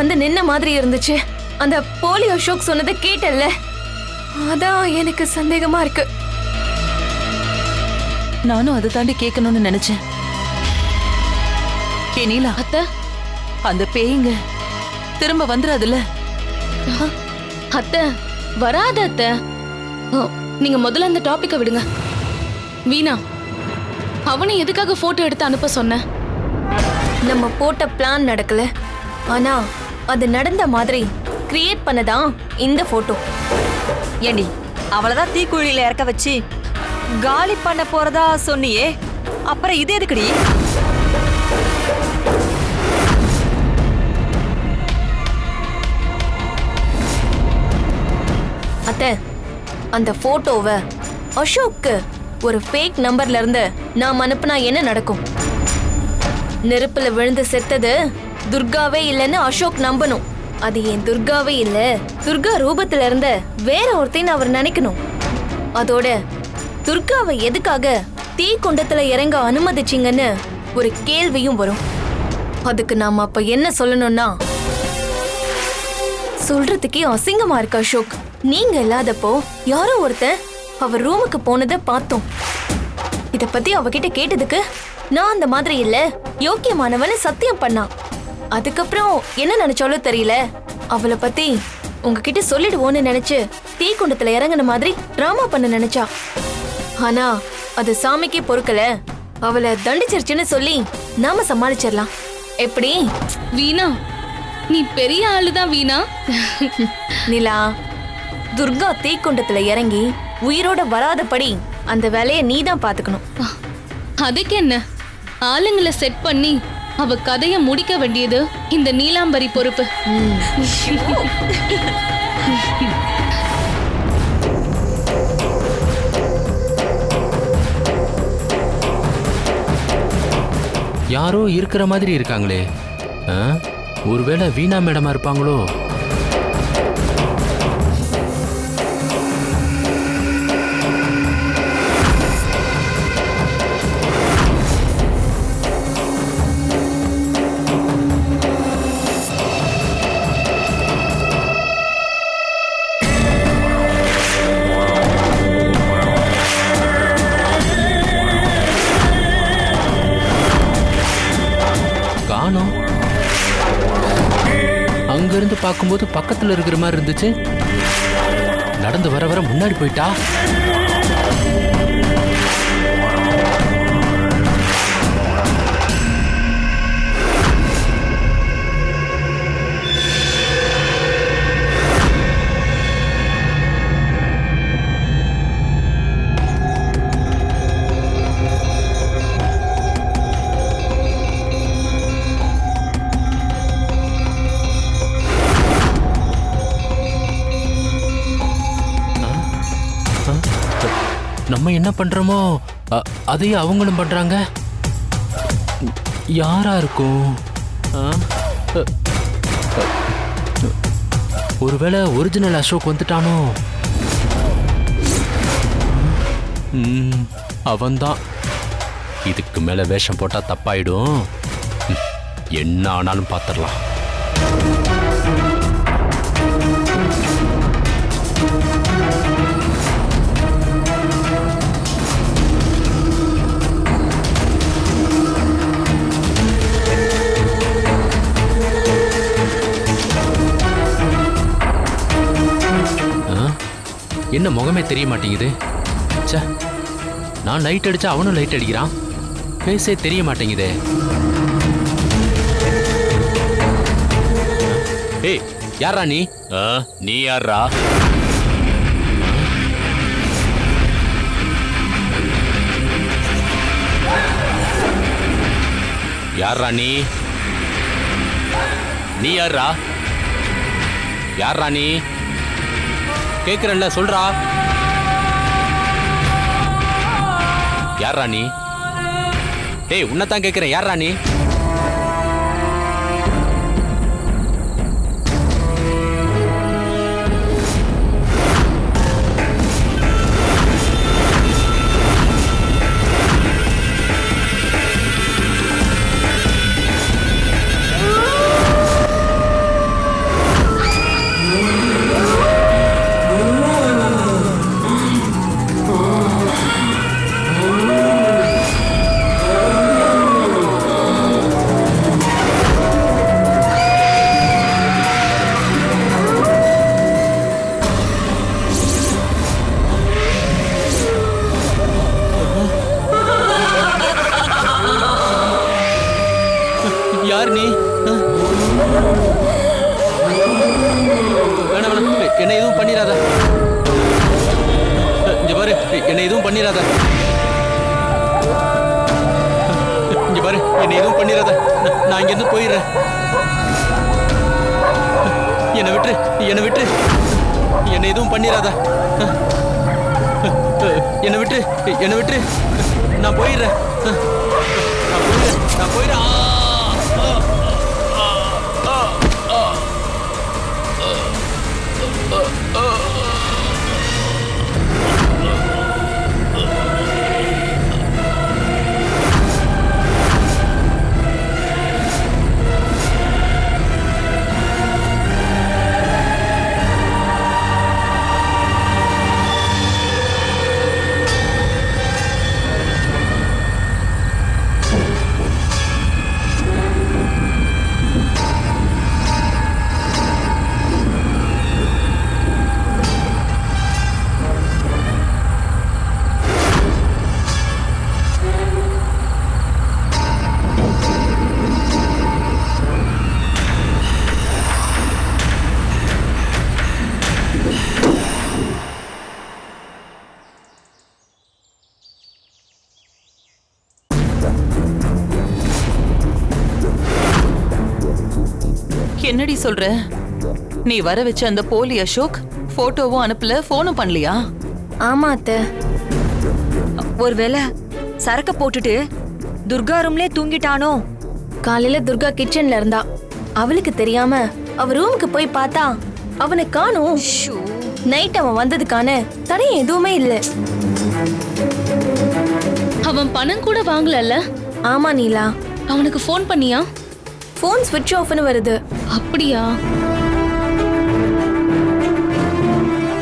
வந்து நின்ன மாதிரி இருந்துச்சு. அந்த போலி அசோக் சொன்னதை கேட்டல்ல அதான் எனக்கு சந்தேகமா இருக்கு. நானும் அதை தாண்டி கேட்கணும்னு நினைச்சேன். ஏ நீலா. அத்தை. அந்த பேய்ங்க திரும்ப வந்துடாதுல்ல அத்தை வராத அத்தை. நீங்க முதல்ல அந்த டாபிக்க விடுங்க. வீணா அவனை எதுக்காக போட்டோ எடுத்து அனுப்ப சொன்ன? நம்ம போட்ட பிளான் நடக்கல. ஆனா அது நடந்த மாதிரி கிரியேட் பண்ணதான் இந்த போட்டோ ஏண்டி அவளதான் தீக்குழியில இறக்க வச்சு காலி பண்ண போறதா சொன்னியே? அப்புறம் இது எதுக்குடி? அத்தை அந்த போட்டோவை அசோக்கு ஒரு ஃபேக் நம்பர்ல இருந்து நாம் அனுப்புனா என்ன நடக்கும்? நெருப்புல விழுந்து செத்தது துர்காவே இல்லைன்னு அசோக் நம்பணும். அது என் துர்காவே இல்ல? துர்கா ரூபத்துல இருந்த வேற ஒருத்தையும் அவர் நினைக்கணும். அதோட துர்காவை எதுக்காக தீ குண்டத்துல இறங்க அனுமதிச்சிங்கன்னு ஒரு கேள்வியும் வரும். அதுக்கு நாம அப்ப என்ன சொல்லணும்னா? சொல்றதுக்கே அசிங்கமா இருக்கு அசோக். நீங்க இல்லாதப்போ யாரோ ஒருத்தன் அவர் ரூமுக்கு போனதை பார்த்தோம். இத பத்தி அவகிட்ட கேட்டதுக்கு நான் அந்த மாதிரி இல்ல யோக்கியமானவன்னு சத்தியம் பண்ணான். அதுக்கப்புறம் என்ன நினைச்சாலோ தெரியல. அவளை பத்தி உங்ககிட்ட சொல்லிடுவோன்னு நினைச்சு தீக்குண்டத்துல இறங்குன மாதிரி டிராமா பண்ண நினைச்சா. ஆனா அது சாமிக்கே பொறுக்கல. அவளை தண்டிச்சிருச்சுன்னு சொல்லி நாம சமாளிச்சிடலாம். எப்படி? வீணா நீ பெரிய ஆளுதான் வீணா. நிலா துர்கா தீக்குண்டத்துல இறங்கி உயிரோட வராதபடி அந்த வேலையை நீ தான் பாத்துக்கணும் அதுக்கு என்ன ஆளுங்களை செட் பண்ணி அவ கதைய முடிக்க வேண்டியது இந்த நீலாம்பரி பொறுப்பு. யாரோ இருக்கிற மாதிரி இருக்காங்களே. ஆ? ஒருவேளை வீணா மேடமா இருப்பாங்களோ? பார்க்கும்போது பக்கத்தில் இருக்கிற மாதிரி இருந்துச்சு. நடந்து வர வர முன்னாடி போயிட்டா? நம்ம என்ன பண்றோமோ அதையே அவங்களும் பண்றாங்க. யாரா இருக்கும்? ஒருவேளை ஒரிஜினல் அசோக் வந்துட்டானோ? அவன்தான். இதுக்கு மேல வேஷம் போட்டா தப்பாயிடும். என்ன ஆனாலும் பார்த்துடலாம் என்ன முகமே தெரிய மாட்டேங்குது? சே நான் லைட் அடிச்சா அவனும் லைட் அடிக்கிறான். பேசே தெரிய மாட்டேங்குதே. ஏய் யாரா நீ? நீ யாரா யாரா நீ? நீ யாரா யாரா நீ? கேக்குறேன்ல சொல்றா. யார் ராணி ஏய் உன்னதான் கேக்குறேன். யார் ராணி என்னை விட்டு என்னை விட்டு. நான் போயிடுறேன். நான் போயிடுறேன். நான் போயிடுறேன். சொல்ற? நீ வர வச்ச அந்த போலி அசோக் போட்டோவும் அனுப்பல போனும் பண்ணலையா? ஆமா அத்தை. ஒருவேளை சரக்க போட்டுட்டு துர்கா ரூம்லே தூங்கிட்டானோ? காலையில துர்கா கிச்சன்ல இருந்தா. அவளுக்கு தெரியாம அவ ரூமுக்கு போய் பார்த்தா அவனை காணோம். நைட் அவன் வந்ததுக்கான தடயம் எதுவுமே இல்ல. அவன் பணம் கூட வாங்கலல்ல? ஆமா நீலா. அவனுக்கு ஃபோன் பண்ணியா? போன் ஸ்விட்ச் ஆஃப்னு வருது. அப்படியா?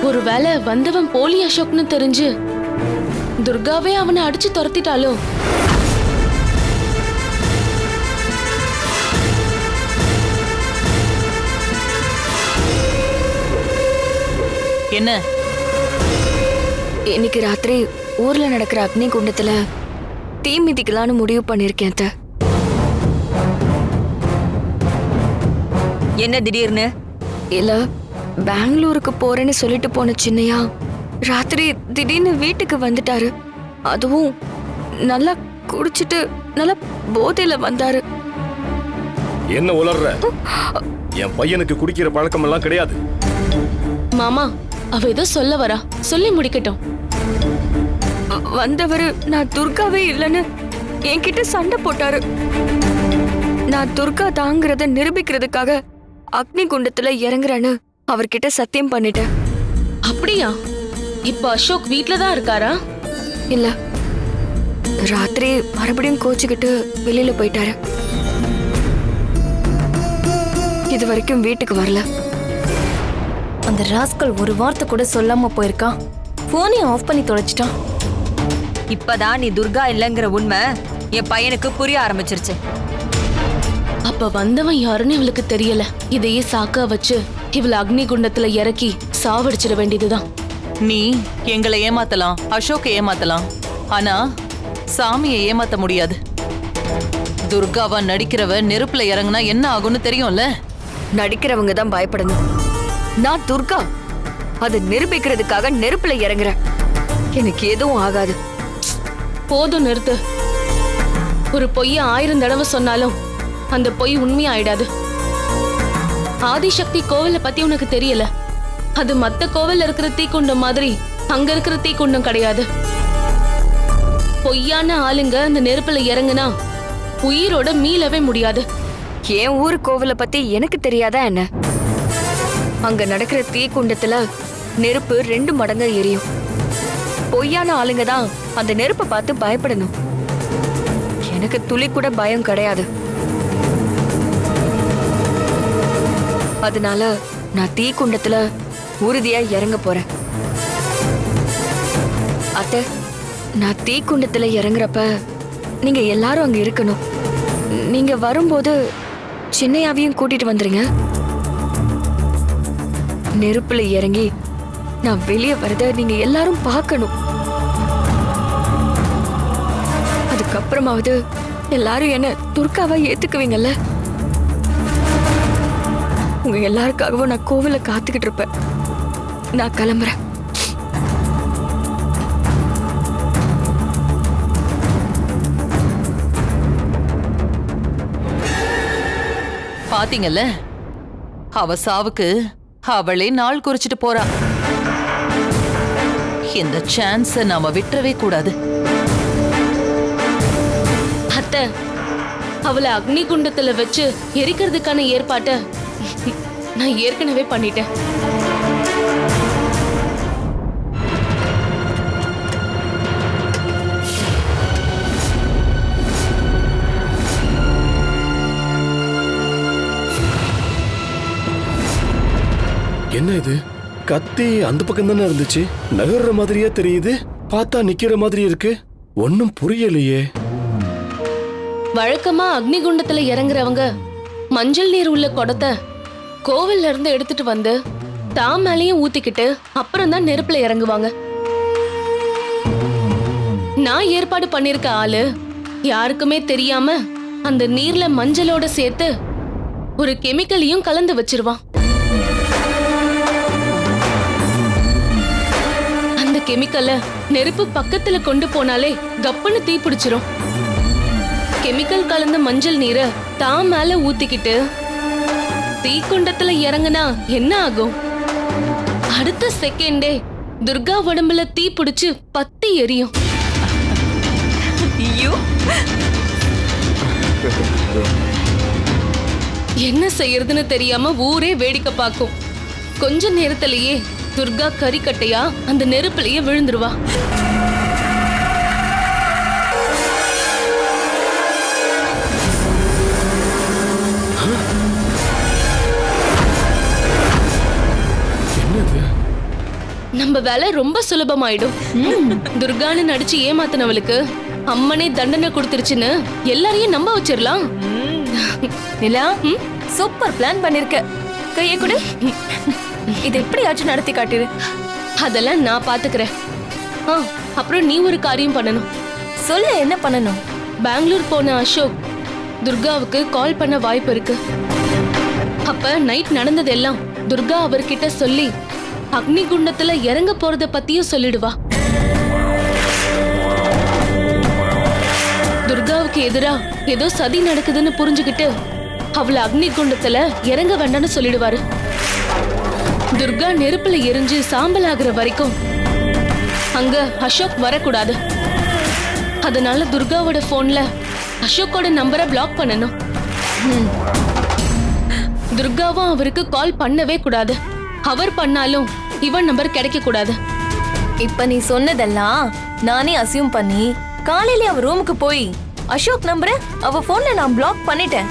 ஒருவேளை வந்தவன் போலி அசோக்னு தெரிஞ்சு துர்காவே அவனை அடிச்சு துரத்திட்டாளோ என்ன? இன்னைக்கு ராத்திரி ஊர்ல நடக்கிற அக்னி குண்டத்துல தீ மிதிக்கலாம்னு முடிவு பண்ணிருக்கேன் என்ன திடீர்னு? இல்ல பெங்களூருக்கு போறேன்னு சொல்லிட்டு போன சின்னையா ராத்திரி திடீர்னு வீட்டுக்கு வந்துட்டாரு. அதுவும் நல்லா குடிச்சிட்டு நல்லா போதையில வந்தாரு. என்ன உளர்ற? என் பையனுக்கு குடிக்கிற பழக்கம் எல்லாம் கிடையாது. மாமா அவ ஏதோ சொல்ல வரா. சொல்லி முடிக்கட்டும். வந்தவரு நான் துர்காவே இல்லைன்னு என்கிட்ட சண்டை போட்டாரு. நான் துர்கா தாங்கிறத நிரூபிக்கிறதுக்காக அக்னி குண்டத்துல இறங்குறேன்னு அவர்கிட்ட சத்தியம் பண்ணிட்டேன். அப்படியா? இப்ப அசோக் வீட்ல தான் இருக்காரா? இல்ல. ராத்திரி மறுபடியும் கோச்சுக்கிட்டு வெளியில போயிட்டாரு. இது வரைக்கும் வீட்டுக்கு வரல. அந்த ராஸ்கல் ஒரு வார்த்தை கூட சொல்லாம போயிருக்கான் போனையும் ஆஃப் பண்ணி தொலைச்சிட்டான். இப்பதான் நீ துர்கா இல்லைங்கிற உண்மை என் பையனுக்கு புரிய ஆரம்பிச்சிருச்சு. அப்ப வந்தவன் யாருன்னு இவளுக்கு தெரியல. இதையே சாக்கா வச்சு இவள அக்னி குண்டத்துல இறக்கி சாவடிச்சிட வேண்டியதுதான். நீ எங்களை ஏமாத்தலாம் அசோக்கை ஏமாத்தலாம். ஆனா சாமியை ஏமாத்த முடியாது. துர்காவா நடிக்கிறவ நெருப்புல இறங்குனா என்ன ஆகும்னு தெரியும்ல? நடிக்கிறவங்க தான் பயப்படணும். நான் துர்கா. அதை நிரூபிக்கிறதுக்காக நெருப்புல இறங்குறேன். எனக்கு எதுவும் ஆகாது. போதும் நிறுத்து. ஒரு பொய்ய ஆயிரம் தடவை சொன்னாலும் அந்த பொய் உண்மையாயிடாது. ஆதிசக்தி கோவில பத்தி உனக்கு தெரியல. அது மத்த கோவில் இருக்கிற தீக்குண்டம் மாதிரி அங்க இருக்கிற தீக்குண்டம் கிடையாது. பொய்யான ஆளுங்க அந்த நெருப்புல இறங்குனா உயிரோட மீளவே முடியாது. என் ஊர் கோவில பத்தி எனக்கு தெரியாதா என்ன? அங்க நடக்கிற தீக்குண்டத்துல நெருப்பு ரெண்டு மடங்கு எரியும். பொய்யான ஆளுங்க தான் அந்த நெருப்பை பார்த்து பயப்படணும். எனக்கு துளி கூட பயம் கிடையாது. அதனால நான் தீக்குண்டத்துல உறுதியா இறங்க போறேன். அத்தை நான் தீக்குண்டத்துல இறங்குறப்ப நீங்க எல்லாரும் அங்க இருக்கணும். நீங்க வரும்போது சின்னையாவையும் கூட்டிட்டு வந்துருங்க. நெருப்புல இறங்கி நான் வெளியே வரத நீங்க எல்லாரும் பார்க்கணும். அதுக்கப்புறமாவது எல்லாரும் என்ன துர்காவா ஏத்துக்குவீங்கல்ல? உங்க எல்லாருக்காகவும் நான் கோவில காத்துக்கிட்டு இருப்பேன். நான் கிளம்புறேன். பாத்தீங்கல்ல? அவ சாவுக்கு அவளே நாள் குறிச்சிட்டு போறா. இந்த சான்ஸ நாம விட்டுறவே கூடாது. அத்தை அவளை அக்னி குண்டத்துல வச்சு எரிக்கிறதுக்கான ஏற்பாட்டை நான் ஏற்கனவே பண்ணிட்டேன். என்ன இது? கத்தி அந்த பக்கம் தானே இருந்துச்சு? நகர்ற மாதிரியே தெரியுது? பார்த்தா நிக்கிற மாதிரி இருக்கு. ஒன்னும் புரியலையே. வழக்கமா அக்னி குண்டத்துல இறங்குறவங்க மஞ்சள் நீர் உள்ள குடத்தை கோவில்ல இருந்து எடுத்துட்டு வந்து தான் மேலேயும் ஊத்திக்கிட்டு அப்புறம் தான் நெருப்புல இறங்குவாங்க. நான் ஏற்பாடு பண்ணிருக்க ஆளு யாருக்குமே தெரியாம அந்த நீர்ல மஞ்சளோட சேர்த்து ஒரு கெமிக்கலையும் கலந்து வச்சிருவான். அந்த கெமிக்கலை நெருப்பு பக்கத்துல கொண்டு போனாலே கப்புன்னு தீ பிடிச்சிரும். கெமிக்கல் கலந்த மஞ்சள் நீரை தான் மேல ஊத்திக்கிட்டு தீக்குண்டத்துல இறங்குனா என்ன ஆகும்? அடுத்த செகண்டே துர்கா உடம்புல தீ பிடிச்சு பத்தி எரியும். என்ன செய்யறதுன்னு தெரியாம ஊரே வேடிக்கை பார்க்கும். கொஞ்ச நேரத்திலேயே துர்கா கறிக்கட்டையா அந்த நெருப்புலயே விழுந்துருவா. நம்ம வேலை ரொம்ப சுலபமாயிடும். துர்கான்னு நடிச்சு ஏமாத்தினவளுக்கு அம்மனே தண்டனை கொடுத்துருச்சுன்னு எல்லாரையும் நம்ப வச்சிடலாம் நிலா சூப்பர் பிளான் பண்ணிருக்க. கையை கொடு. இது எப்படியாச்சும் நடத்தி காட்டிரு. அதெல்லாம் நான் பாத்துக்கிறேன். ஆ அப்புறம் நீ ஒரு காரியம் பண்ணணும். சொல்லு என்ன பண்ணணும்? பெங்களூர் போன அசோக் துர்காவுக்கு கால் பண்ண வாய்ப்பு இருக்கு. அப்ப நைட் நடந்ததெல்லாம் துர்கா அவர்கிட்ட சொல்லி அக்னி குண்டத்துல இறங்க போறத பத்தியும் சொல்லிடுவா. துர்காவுக்கு எதிரா ஏதோ சதி நடக்குதுன்னு புரிஞ்சுக்கிட்டு அவளை அக்னி குண்டத்துல இறங்க வேண்டாம்னு சொல்லிடுவாரு. துர்கா நெருப்புல எரிஞ்சு சாம்பல் ஆகுற வரைக்கும் அங்க அசோக் வரக்கூடாது. அதனால துர்காவோட போன்ல அசோக்கோட நம்பரை பிளாக் பண்ணணும். ம். துர்காவும் அவருக்கு கால் பண்ணவே கூடாது. அவர் பண்ணாலும் இவன் நம்பர் கிடைக்க கூடாது இப்ப நீ சொன்னதெல்லாம் நானே அசியூம் பண்ணி காலையில அவ ரூமுக்கு போய் அசோக் நம்பரை அவ போன்ல நான் பிளாக் பண்ணிட்டேன்.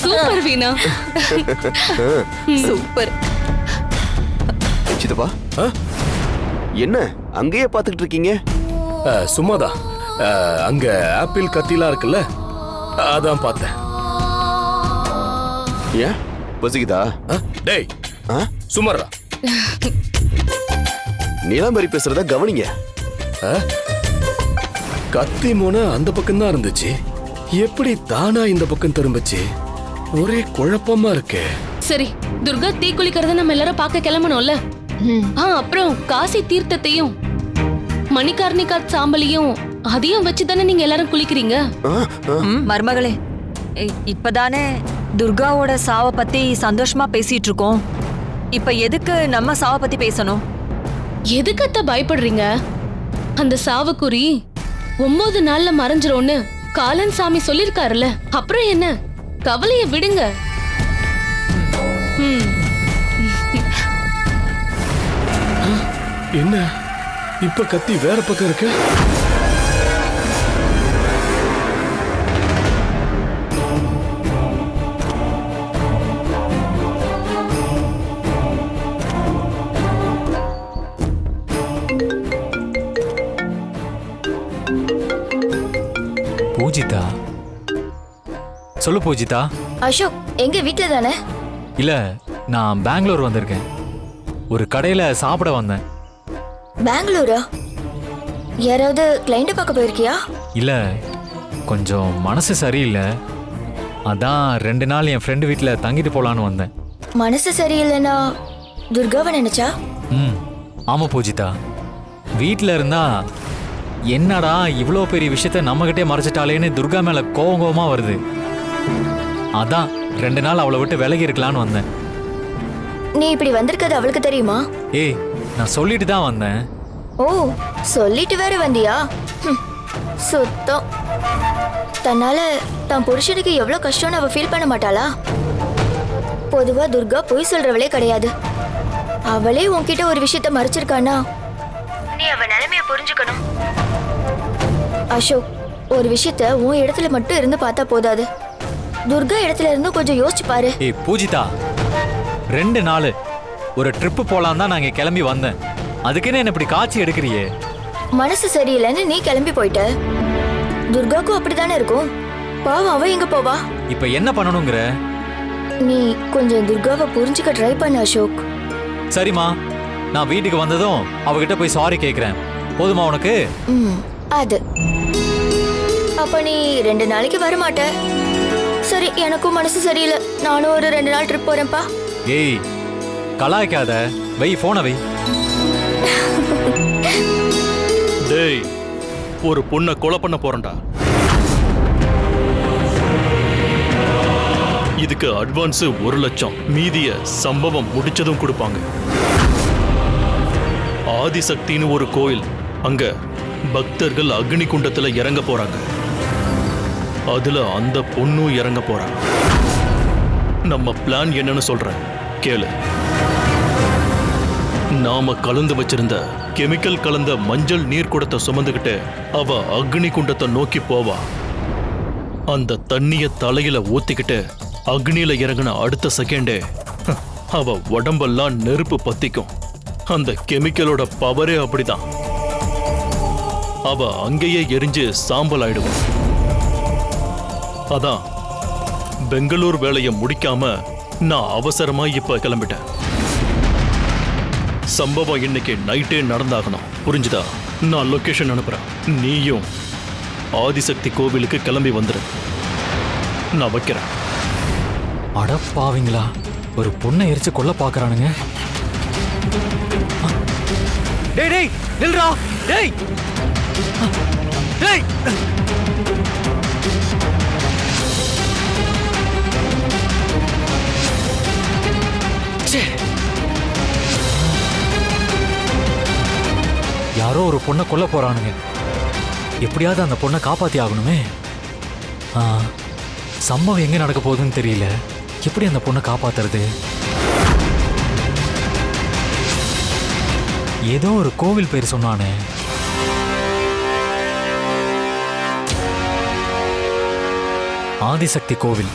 சூப்பர் வீணா. சூப்பர். சித்தப்பா என்ன அங்கேயே பார்த்துக்கிட்டு இருக்கீங்க? சும்மாதான். அங்க ஆப்பிள் கத்திலாம் இருக்குல்ல அதான் பார்த்தேன். ஏன்? பசிக்குதா டேய்? சுமர்ரா நீலாம்பரி பேசுறத கவனிங்க. கத்தி மோன அந்த பக்கம் தான் இருந்துச்சு. எப்படி தானா இந்த பக்கம் திரும்புச்சு? ஒரே குழப்பமா இருக்கே. சரி துர்கா தீ குளிக்கிறத நம்ம எல்லாரும் பார்க்க கிளம்பணும்ல? ஆ அப்புறம் காசி தீர்த்தத்தையும் மணிகார்ணிகா சாம்பலையும் அதையும் வச்சு தானே நீங்க எல்லாரும் குளிக்கிறீங்க. மருமகளே இப்பதானே துர்காவோட சாவை பத்தி சந்தோஷமா பேசிட்டு இருக்கோம். இப்ப எதுக்கு நம்ம சாவை பத்தி பேசணும்? எதுக்கத்த பயப்படுறீங்க? அந்த சாவுக்குறி ஒன்பது நாள்ல மறைஞ்சிரும்னு காலன் சாமி சொல்லிருக்காருல்ல அப்புறம் என்ன? கவலைய விடுங்க. ம். என்ன? இப்ப கத்தி வேற பக்கம் இருக்கு? சொல்லு பூஜிதா. அசோக் எங்க? வீட்ல தானே? இல்ல நான் பெங்களூர் வந்திருக்கேன். ஒரு கடையில சாப்பிட வந்தேன். பெங்களூரா? யாராவது கிளைண்ட் பார்க்க போயிருக்கியா? இல்ல கொஞ்சம் மனசு சரியில்லை. அதான் ரெண்டு நாள் என் ஃப்ரெண்டு வீட்டில் தங்கிட்டு போலான்னு வந்தேன். மனசு சரியில்லைன்னா துர்காவை நினைச்சா? ம் ஆமாம் பூஜிதா. வீட்டில் இருந்தா என்னடா இவ்வளோ பெரிய விஷயத்த நம்மகிட்டே மறைச்சிட்டாலேன்னு துர்கா மேலே கோவம் கோவமாக வருது. அதான் ரெண்டு நாள் அவளை விட்டு விலகி இருக்கலான்னு வந்தேன். நீ இப்படி வந்திருக்கிறது அவளுக்கு தெரியுமா? ஏய் நான் சொல்லிட்டு தான் வந்தேன். ஓ சொல்லிட்டு வேற வந்தியா? சுத்தம். தன்னால தான் புருஷனுக்கு எவ்வளவு கஷ்டம்னு அவ ஃபீல் பண்ண மாட்டாளா? பொதுவா துர்கா பொய் சொல்றவளே கிடையாது. அவளே உன்கிட்ட ஒரு விஷயத்த மறைச்சிருக்கானா நீ அவ நிலைமைய புரிஞ்சுக்கணும். அசோக் ஒரு விஷயத்த உன் இடத்துல மட்டும் இருந்து பார்த்தா போதாது. துர்கா இடத்துல இருந்து கொஞ்சம் யோசிச்சு பாரு. ஏய் பூஜிதா ரெண்டு நாள். ஒரு ட்ரிப்பு போலாம் தான் நாங்கள் கிளம்பி வந்தேன். அதுக்குன்னு என்ன இப்படி காட்சி எடுக்கிறியே? மனசு சரியில்லைன்னு நீ கிளம்பி போயிட்ட. துர்காக்கும் அப்படிதானே இருக்கும்? பாவம் அவ எங்க போவா? இப்போ என்ன பண்ணணுங்கிற? நீ கொஞ்சம் துர்காவை புரிஞ்சுக்க ட்ரை பண்ண அசோக். சரிம்மா நான் வீட்டுக்கு வந்ததும் அவகிட்ட போய் சாரி கேட்குறேன் போதுமா உனக்கு? ம் அது. அப்ப நீ ரெண்டு நாளைக்கு வர மாட்ட சரி எனக்கும் மனசு சரியில்லை. நானும் ஒரு ரெண்டு நாள் ட்ரிப் போறேன்ப்பா. ஏய் கலாய்க்காத. வை ஃபோனை வை. டேய் ஒரு பொண்ணை கொலை பண்ண போறேன்டா. இதுக்கு அட்வான்ஸ் ஒரு லட்சம் மீதிய சம்பவம் முடிச்சதும் கொடுப்பாங்க. ஆதிசக்தின்னு ஒரு கோயில் அங்க பக்தர்கள் அக்னி குண்டத்துல இறங்க போறாங்க. அதுல அந்த பொண்ணும் இறங்க போறா. நம்ம பிளான் என்னன்னு சொல்றேன். கேளு. நாம கலந்து வச்சிருந்த கெமிக்கல் கலந்த மஞ்சள் நீர் குடத்தை சுமந்துகிட்டு அவ அக்னி குண்டத்தை நோக்கி போவா. அந்த தண்ணிய தலையில ஊத்திக்கிட்டு அக்னியில இறங்கின அடுத்த செகண்டே அவ உடம்பெல்லாம் நெருப்பு பத்திக்கும். அந்த கெமிக்கலோட பவரே அப்படிதான். அவ அங்கேயே எரிஞ்சு சாம்பல் ஆயிடுவான் அதான். பெங்களூர் வேலையை முடிக்காம நான் அவசரமா இப்ப கிளம்பிட்டேன். சம்பவம் இன்னைக்கு நைட்டே நடந்தாகணும். புரிஞ்சுதா? நான் லொகேஷன் அனுப்புறேன். நீயும் ஆதிசக்தி கோவிலுக்கு கிளம்பி வந்துரு. நான் வைக்கிறேன். அடப்பாவீங்களா ஒரு பொண்ணை எரிச்சு கொல்ல பார்க்கறானுங்க டேய் டேய் நில்றா. டேய். டேய். யாரோ ஒரு பொண்ணை கொல்ல போறானுங்க. எப்படியாவது அந்த பொண்ணை காப்பாத்தி ஆகணுமே. சம்பவம் எங்க நடக்க போகுதுன்னு தெரியல. எப்படி அந்த பொண்ணை காப்பாத்துறது? ஏதோ ஒரு கோவில் பேர் சொன்னானே. ஆதிசக்தி கோவில்.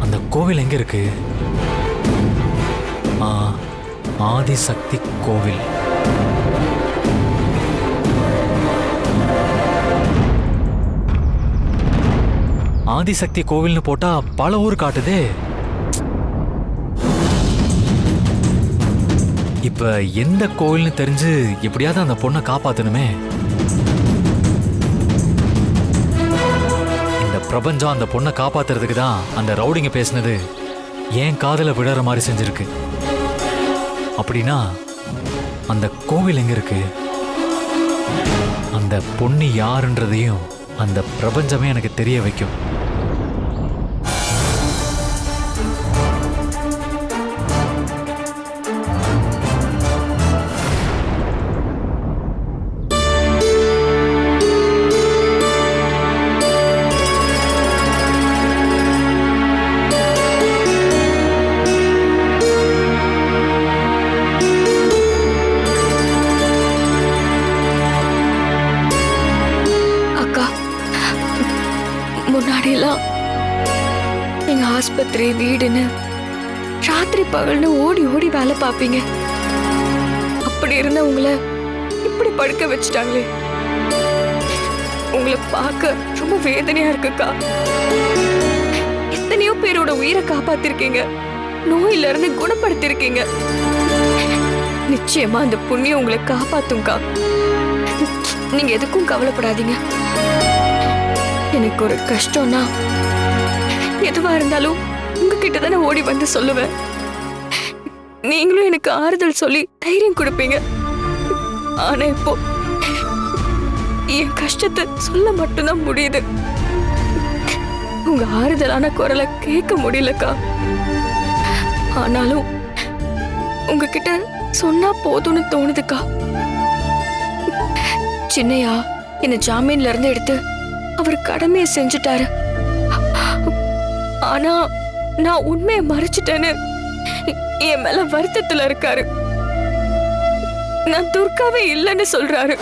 அந்த கோவில் எங்க இருக்கு? ஆதிசக்தி கோவில். ஆதிசக்தி கோவில்னு போட்டா பல ஊர் காட்டுதே. இப்ப எந்த கோவில்னு தெரிஞ்சு எப்படியாவது அந்த பொண்ணை காப்பாத்தணுமே. இந்த பிரபஞ்சம் அந்த பொண்ணை காப்பாத்துறதுக்கு தான் அந்த ரவுடிங்க பேசினது. ஏன் காதல விழற மாதிரி செஞ்சிருக்கு. அப்படின்னா அந்த கோவில் எங்க இருக்கு? அந்த பொண்ணு யாருன்றதையும் அந்த பிரபஞ்சமே எனக்கு தெரிய வைக்கும். நீங்க ஆஸ்பத்திரி வீடுன்னு ராத்திரி பகல்னு ஓடி ஓடி வேலை பார்ப்பீங்க. அப்படி இருந்த உங்களை இப்படி படுக்க வச்சுட்டாங்களே. உங்களை பார்க்க ரொம்ப வேதனையா இருக்குக்கா. எத்தனையோ பேரோட உயிரை காப்பாத்திருக்கீங்க. நோயில இருந்து குணப்படுத்திருக்கீங்க. நிச்சயமா அந்த புண்ணியம் உங்களை காப்பாத்தும்க்கா. நீங்க எதுக்கும் கவலைப்படாதீங்க. எனக்கு ஒரு கஷ்டம்னா எதுவா இருந்தாலும் உங்ககிட்ட தானே ஓடி வந்து சொல்லுவேன். நீங்களும் எனக்கு ஆறுதல் சொல்லி தைரியம் கொடுப்பீங்க. ஆனா இப்போ என் கஷ்டத்தை சொல்ல மட்டும்தான் முடியுது. உங்க ஆறுதலான குரலை கேட்க முடியலக்கா. ஆனாலும் உங்ககிட்ட சொன்னா போதும்னு தோணுதுக்கா. சின்னையா என்ன ஜாமீன்ல இருந்து எடுத்து அவர் கடமையை செஞ்சுட்டாரு. ஆனா நான் உண்மையை மறைச்சிட்டேன்னு என் மேல வருத்தத்துல இருக்காரு. நான் துர்காவே இல்லைன்னு சொல்றாரு.